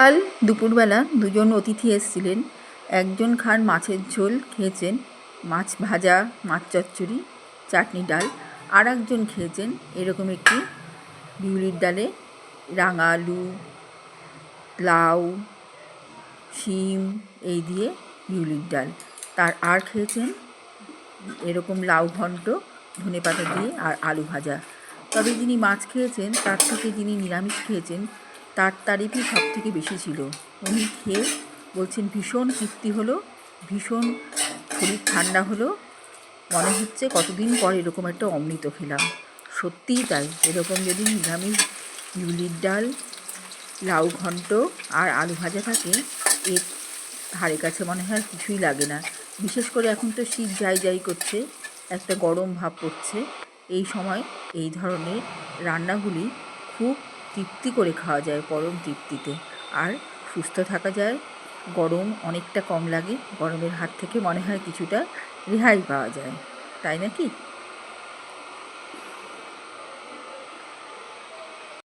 কাল দুপুরবেলা দুজন অতিথি এসেছিলেন। একজন খান মাছের ঝোল খেয়েছেন, মাছ ভাজা, মাছ চচ্চড়ি, চাটনি ডাল আর একজন খেয়েছেন এরকম একটি বিউলির ডালে রাঙা আলু, লাউ, শিম, এই দিয়ে বিউলির ডাল। তার আর খেয়েছেন এরকম লাউ ঘন্ট ধনে পাতা দিয়ে আর আলু ভাজা। তবে যিনি মাছ খেয়েছেন, তার থেকে যিনি নিরামিষ খেয়েছেন তার তারিফই সব থেকে বেশি ছিল। উনি খেয়ে বলছেন, ভীষণ তৃপ্তি হলো, ভীষণ শরীর ঠান্ডা হলো। মনে হচ্ছে কতদিন পর এরকম একটা অমৃত খেলাম। সত্যিই তাই। এরকম যদি নিরামিষ ইউলির ডাল, লাউ ঘন্ট আর আলু ভাজা থাকে এর ধারে কাছে মনে হয় কিছুই লাগে না। বিশেষ করে এখন তো শীত যাই যাই করছে, একটা গরম ভাব পড়ছে। এই সময় এই ধরনের রান্নাগুলি খুব তৃপ্তি করে খাওয়া যায় পরম তৃপ্তিতে। আর সুস্থ থাকা যায়, গরম অনেকটা কম লাগে, গরমের হাত থেকে মনে হয় কিছুটা রেহাই পাওয়া যায়। তাই নাকি?